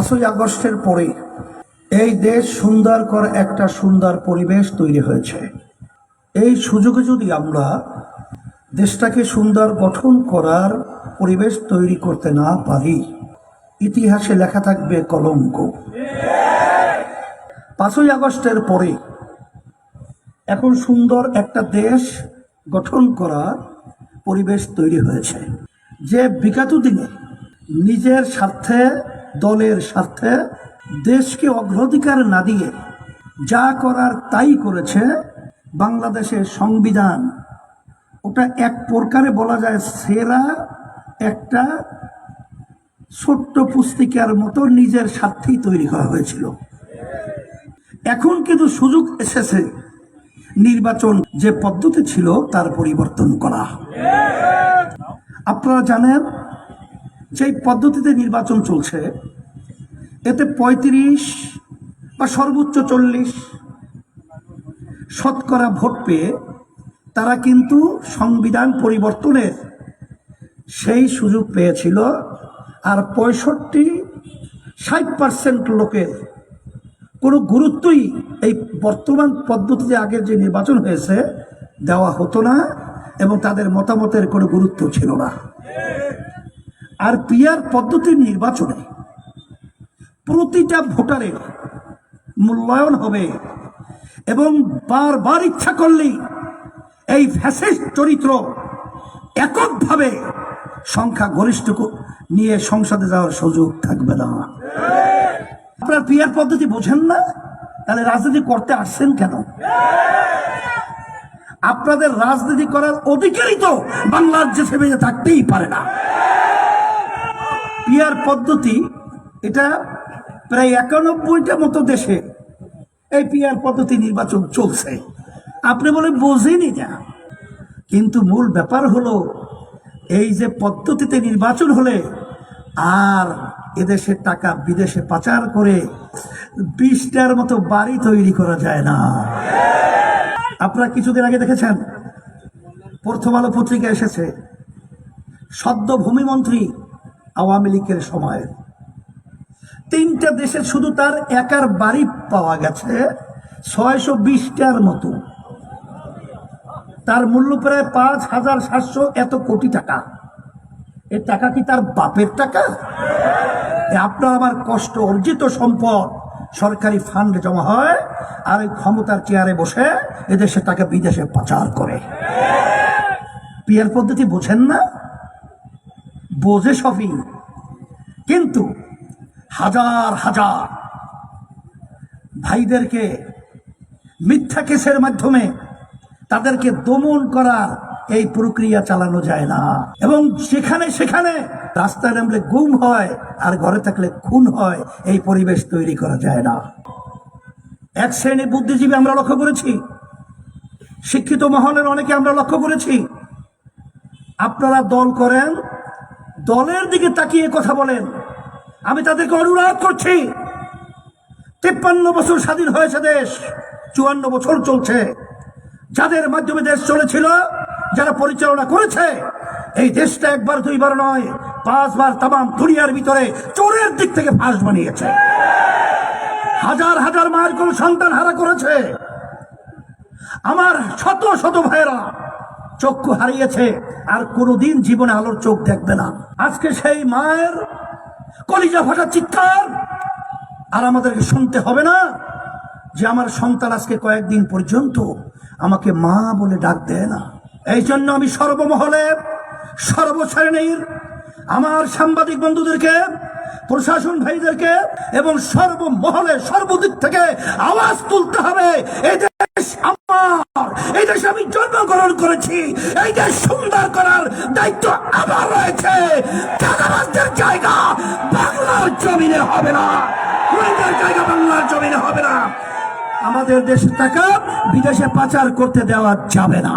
পাঁচই আগস্টের পরে এই দেশ সুন্দর করে একটা সুন্দর পরিবেশ তৈরি হয়েছে। এই সুযোগে যদি আমরা দেশটাকে সুন্দর গঠন করার পরিবেশ তৈরি করতে না পারি, ইতিহাসে লেখা থাকবে কলঙ্ক। পাঁচই আগস্টের পরে এখন সুন্দর একটা দেশ গঠন করার পরিবেশ তৈরি হয়েছে। যে বিগত দিনে নিজের স্বার্থে দলের স্বার্থে দেশকে অগ্রাধিকার না দিয়ে যা করার তাই করেছে বাংলাদেশের সংবিধান। ওটা এক প্রকারে বলা যায় সেরা একটা ছোট্ট পুস্তিকার মতো নিজের স্বার্থেই তৈরি করা হয়েছিল। এখন কিন্তু সুযোগ এসেছে নির্বাচন যে পদ্ধতি ছিল তার পরিবর্তন করা। আপনারা জানেন যে পদ্ধতিতে নির্বাচন চলছে এতে পঁয়ত্রিশ বা সর্বোচ্চ চল্লিশ শতকরা ভোট পেয়ে তারা কিন্তু সংবিধান পরিবর্তনের সেই সুযোগ পেয়েছিল আর পঁয়ষট্টি ষাট পার্সেন্ট লোকের কোনো গুরুত্বই এই বর্তমান পদ্ধতিতে আগের যে নির্বাচন হয়েছে দেওয়া হতো না এবং তাদের মতামতের কোনো গুরুত্ব ছিল না। আর পিয়ার পদ্ধতির নির্বাচনে প্রতিটা ভোটারের মূল্যায়ন হবে এবং বারবার ইচ্ছা করলেই এই ফ্যাসিস্ট চরিত্র এককভাবে সংখ্যা গরিষ্ঠ নিয়ে সংসদে যাওয়ার সুযোগ থাকবে না। আপনার পিয়ার পদ্ধতি বোঝেন না? তাহলে রাজনীতি করতে আসছেন কেন? আপনাদের রাজনীতি করার অধিকারই তো বাংলার যে থাকতেই পারে না। পিয়ার পদ্ধতি, এটা প্রায় একানব্বইটা মতো দেশে এই পিয়ার পদ্ধতি নির্বাচন চলছে। আপনি বলে বোঝেনি না। কিন্তু মূল ব্যাপার হলো, এই যে পদ্ধতিতে নির্বাচন হলে আর এদেশের টাকা বিদেশে পাচার করে বিশটার মতো বাড়ি তৈরি করা যায় না। আপনারা কিছুদিন আগে দেখেছেন, প্রথম আলো পত্রিকা এসেছে, সদ্য ভূমিমন্ত্রী আওয়ামী লীগের সময়। তিনটা দেশে শুধু তার একার বাড়ি পাওয়া গেছে ছয়শো বিশটার মতো। তার মূল্য প্রায় পাঁচ হাজার সাতশো এত কোটি টাকা। এ টাকা কি তার বাপের টাকা? আপনার আমার কষ্ট, অর্জিত সম্পদ সরকারি ফান্ড জমা হয় আর ওই ক্ষমতার চেয়ারে বসে এদেশে টাকা বিদেশে পাচার করে। পিয়ার পদ্ধতি বোঝেন না? বোঝে সবই। কিন্তু হাজার হাজার ভাইদেরকে মিথ্যা কেসের মাধ্যমে তাদেরকে দমন করার এই প্রক্রিয়া চালানো যায় না। এবং সেখানে সেখানে রাস্তায় নামলে গুম হয় আর ঘরে থাকলে খুন হয়, এই পরিবেশ তৈরি করা যায় না। এক শ্রেণির বুদ্ধিজীবী আমরা লক্ষ্য করেছি, শিক্ষিত মহলের অনেকে আমরা লক্ষ্য করেছি। আপনারা দল করেন, দলের দিকে তাকিয়ে কথা বলেন। আমি তাদেরকে অনুরোধ করছি, তিপ্পান্ন বছর স্বাধীন হয়েছে দেশ, চুয়ান্ন বছর চলছে। যাদের মাধ্যমে দেশ চলেছিল, যারা পরিচালনা করেছে, এই দেশটা একবার দুইবার নয়, পাঁচবার তামাম দুনিয়ার ভিতরে চোরের দিক থেকে ফাঁস বানিয়েছে। হাজার হাজার মায়ের কোন সন্তান হারা করেছে। আমার শত শত ভাইয়েরা চক্ষু হারিয়েছে, আর কোনোদিন জীবনে আলোর চোখ দেখবে না। আজকে সেই মায়ের কলিজা ফাটা চিৎকার। আর আমাদেরকে শুনতে হবে না যে আমার সন্তান আজকে কয়েকদিন পর্যন্ত আমাকে মা বলে ডাক দেয় না। এই জন্য আমি সর্বমহলে সর্বশ্রেণীর আমার সাংবাদিক বন্ধুদেরকে, প্রশাসন ভাইদেরকে এবং সর্বমহলে সর্বদিক থেকে আওয়াজ তুলতে হবে। আমার এই দেশে আমি জন্মগ্রহণ করেছি। এই দেশ সুন্দর করার দায়িত্ব আমার রয়েছে। জায়গা বাংলার জমিনে হবে না। রোহিঙ্গার জায়গা বাংলার জমিনে হবে না। আমাদের দেশের টাকা বিদেশে পাচার করতে দেওয়া যাবে না।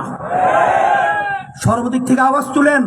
সর্বদিক থেকে আওয়াজ তুলেন।